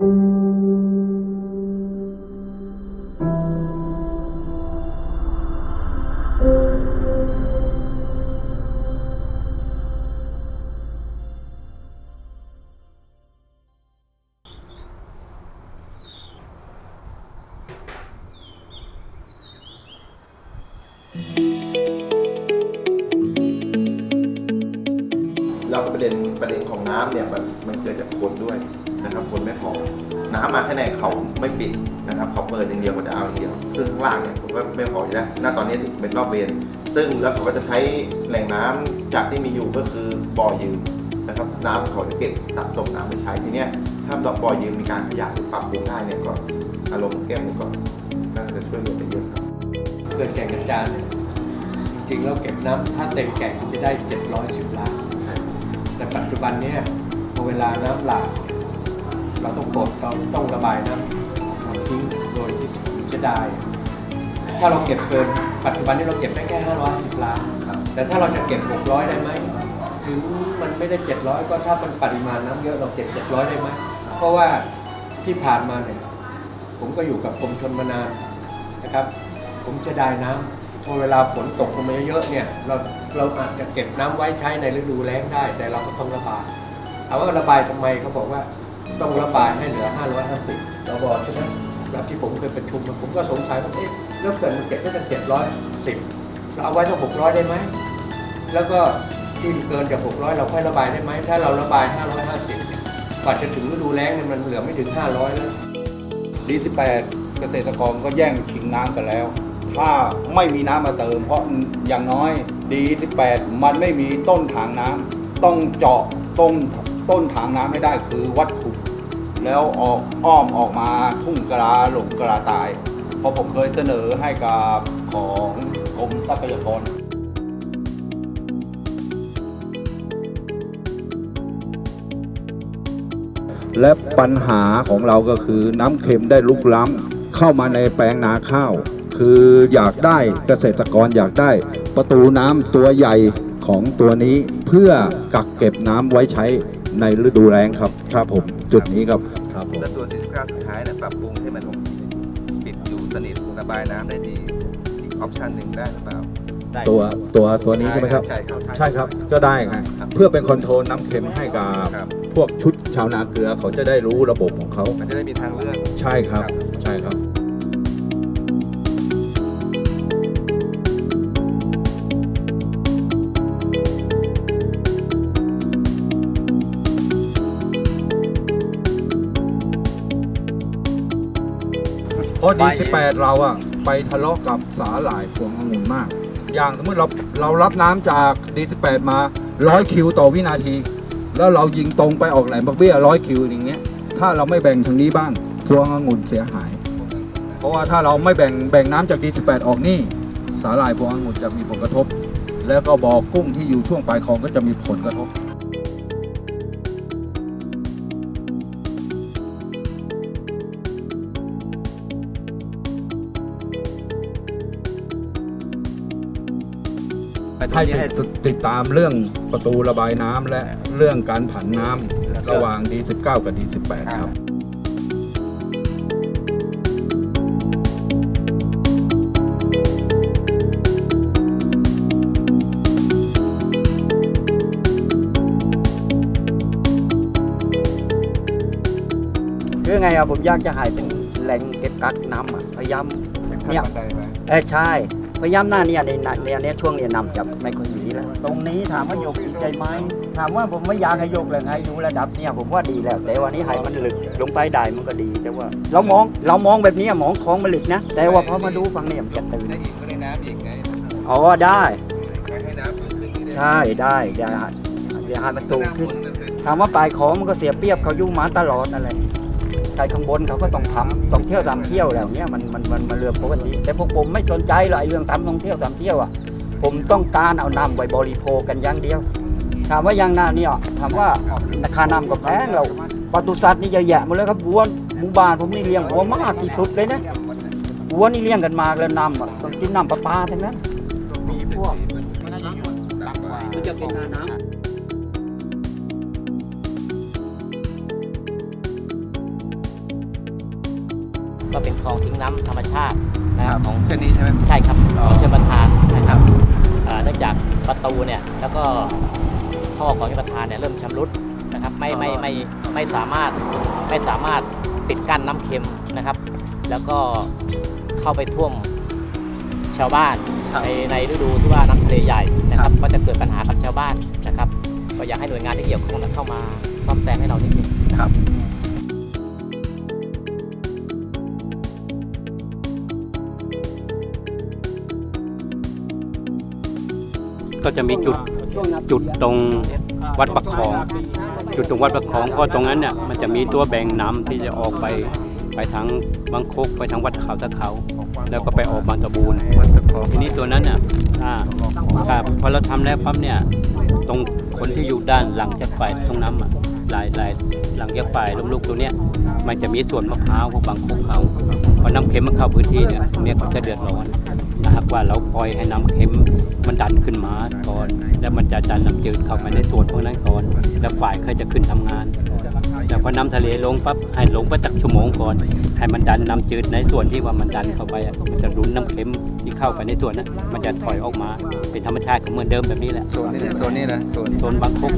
แล้ ประเด็นประเด็นของน้ำเนี่ยมันมันเกิดจากคนด้วยนะครับ คนไม่พอ น้ำมาแค่ไหนเขาไม่ปิดนะครับเขาเปิดอย่างเดียวก็จะเอาอย่างเดียวซึ่งข้างล่างเนี่ยผมก็ไม่พออยู่แล้วณตอนนี้เป็นรอบเวรซึ่งแล้วเขาก็จะใช้แหล่งน้ำจากที่มีอยู่ก็คือบ่อยืมนะครับน้ำเขาจะเก็บสะสมน้ำไปใช้ทีเนี้ยถ้าดอกบ่อยืมมีการขยายหรือปรับปรุงได้เนี่ยก็อารมณ์แก้มก็น่าจะช่วยเหลือได้เยอะครับเกินแก่งกระจานจริงๆแล้วเก็บน้ำถ้าเต็มแก่งจะได้ 710 ล้าน แต่ปัจจุบันเนี่ยพอเวลาน้ำหลากเราต้องกดเราต้องระบายน้ำทิ้งโดยที่เสียดายถ้าเราเก็บเกินปัจจุบันนี้เราเก็บได้แค่510ล้านแต่ถ้าเราจะเก็บ 600 ได้ไหมถึงมันไม่ได้ 700 ก็ถ้ามันปริมาณน้ำเยอะเราเก็บ 700 ได้ไหมเพราะว่าที่ผ่านมาเนี่ยผมก็อยู่กับกรมชนมานานนะครับ ผมจะได้น้ำ พอเวลาฝนตกลงมาเยอะๆเนี่ยเราเราอาจจะเก็บน้ำไว้ใช้ในฤดูแล้งได้ แต่เราก็ต้องระบายถามว่าระบายทำไมเขาบอกว่าต้องระบายให้เหลือ 550เราบอกใช่ไหมแบบที่ผมเคยประชุมผมก็สงสัยว่าเอ๊ะแล้วเกิดมันเก็บได้ตั้ง710 เราเอาไว้ตั้ง600 ได้ไหม แล้วก็ที่เกินจาก 600 เราค่อยระบายได้ไหม ถ้าเราระบาย 550กว่าจะถึงฤดูแล้งเนี่ยมันเหลือไม่ถึง 500 แล้วดีสิบแปดเกษตรกรก็แย่งชิงน้ำกันแล้ว ถ้าไม่มีน้ำมาเติม เพราะอย่างน้อยดีสิบแปดมันไม่มีต้นทางน้ำต้องเจาะต้นต้นทางน้ำให้ได้คือวัดขุดแล้วออกอ้อมออกมาทุ่งกระลาหลงกระลาตาย เพราะผมเคยเสนอให้กับของกรมทรัพยากรและปัญหาของเราก็คือน้ำเค็มได้ลุกล้ำเข้ามาในแปลงนาข้าว คืออยากได้เกษตรกรอยากได้ ประตูน้ำตัวใหญ่ของตัวนี้เพื่อกักเก็บน้ำไว้ใช้ในฤดูแล้งครับครับผมจุดนี้ครับครับผมแล้วตัว49สุดท้ายเนี่ยปรับปรุงให้มันปิดอยู่สนิทระบายน้ำได้ดีอีกออปชันหนึ่งได้หรือเปล่า ตัวตัวตัวนี้ใช่ไหมครับ ใช่ครับ ใช่ครับก็ได้ครับครับเพื่อเป็นคอนโทรลน้ำเค็มให้กับ ครับ พวกชุดชาวนาเกลือเขาจะได้รู้ระบบของเขา มันจะได้มีทางเลือก ใช่ครับ ใช่ครับ ราะดีสิแปดเราอะไปทะเลาะกับสาหร่ายพวงองุ่นมาก อย่างสมมติเราเรารับน้ำจากดีสิแปดมาร้อยคิวต่อวินาที แล้วเรายิงตรงไปออกแหลมบักเบี้ยร้อยคิวอย่างเงี้ย ถ้าเราไม่แบ่งทางนี้บ้างพวงองุ่นเสียหาย เพราะว่าถ้าเราไม่แบ่งแบ่งน้ำจากดีสิแปดออกนี่ สาหร่ายพวงองุ่นจะมีผลกระทบ แล้วก็บ่อกุ้งที่อยู่ช่วงปลายคลองก็จะมีผลกระทบ ให้ติดติดตามเรื่องประตูระบายน้ำและเรื่องการผันน้ำระหว่าง D19 กับ D18 ครับ คือไงอะผมอยากจะให้เป็นแหล่งเก็บกักน้ำอะพยายามเนี่ยเออใช่ พยายามหน้าเนี่ยในในในช่วงเนี่ยนำจะไม่ค่อยมีแล้ว ตรงนี้ถามว่าโยกดีใจไหมถามว่าผมไม่อยากให้โยกเลยให้ดูระดับเนี่ยผมว่าดีแล้ว แต่วันนี้ให้มันลึกลงไปได้มันก็ดี แต่ว่า เรามองเรามองแบบนี้มองท้องมันลึกนะ แต่ว่าพอมาดูฝั่งเนี่ยมันจะตื่นได้อีกไม่ได้น้ำอีกไงอ๋อได้ให้น้ำสูงขึ้นนี่ได้ใช่ได้เดี๋ยวเดี๋ยวให้มันสูงขึ้นถามว่าปลายของมันก็เสียเปรียบเขาอยู่มาตลอดอะไร ใครข้างบนเขาก็ต้องทำต้องเที่ยวตามเที่ยวแล้วเนี้ยมันมันมันมันเรื่องปกติแต่พวกผมไม่สนใจหรอกไอ้เรื่องทำท่องเที่ยวตามเที่ยวอะผมต้องการเอานำไว้บริโภคกันอย่างเดียว ถามว่าอย่างหน้าเนี่ยถามว่าราคานำก็แพงเราปศุสัตว์นี่เยอะแยะหมดเลยครับวัวหมู่บ้านผมนี่เลี้ยงวัวมากที่สุดเลยนะวัวนี่เลี้ยงกันมากแล้วนำอะต้องกินน้ำประปาทั้งนั้นมีพวกมันจะเป็นน้ำ ก็เป็นคลองทิ้งน้ำธรรมชาตินะครับของเช่นนี้ใช่ไหม ใช่ครับของชลประทานนะครับเอ่อเนื่องจากประตูเนี่ยแล้วก็ท่อของชลประทานเนี่ยเริ่มชำรุดนะครับไม่ไม่ไม่ไม่สามารถไม่สามารถปิดกั้นน้ำเค็มนะครับ แล้วก็เข้าไปท่วมชาวบ้านในในฤดูที่ว่าน้ำทะเลใหญ่นะครับ ก็จะเกิดปัญหากับชาวบ้านนะครับ ก็อยากให้หน่วยงานที่เกี่ยวข้องเข้ามาซ่อมแซมให้เรานิดนึง ครับ ก็จะมีจุดจุดตรงวัดประคอง จุดตรงวัดประคองเพราะตรงนั้นเนี่ยมันจะมีตัวแบ่งน้ำที่จะออกไปไปทางบางโคกไปทางวัดเขาตะเขา แล้วก็ไปออกบางตะบูนทีนี้ตัวนั้นเนี่ยอ่าครับพอเราทำแล้วปั๊บเนี่ยตรงคนที่อยู่ด้านหลังจากฝ่ายตรงน้ำอะหลายหลายหลังจากฝ่ายลูกๆตัวเนี้ยมันจะมีส่วนมะพร้าวพวกบางโคกเขาพอน้ำเค็มมันเข้าพื้นที่เนี่ยตรงเนี้ยเขาจะเดือดร้อน นะครับว่าเราปล่อยให้น้ำเค็มมันดันขึ้นมาก่อน แล้วมันจะดันน้ำจืดเข้าไปในส่วนพวกนั้นก่อน แล้วฝ่ายเขาจะขึ้นทำงานแต่พอน้ำทะเลลงปั๊บให้ลงไปตักชั่วโมงก่อน ให้มันดันน้ำจืดในส่วนที่ว่ามันดันเข้าไปอะมันจะรุนน้ำเค็มที่เข้าไปในส่วนนั้นมันจะถอยออกมาเป็นธรรมชาติของเหมือนเดิมแบบนี้แหละโซนนี้โซนนี้นะโซนโซนบางคก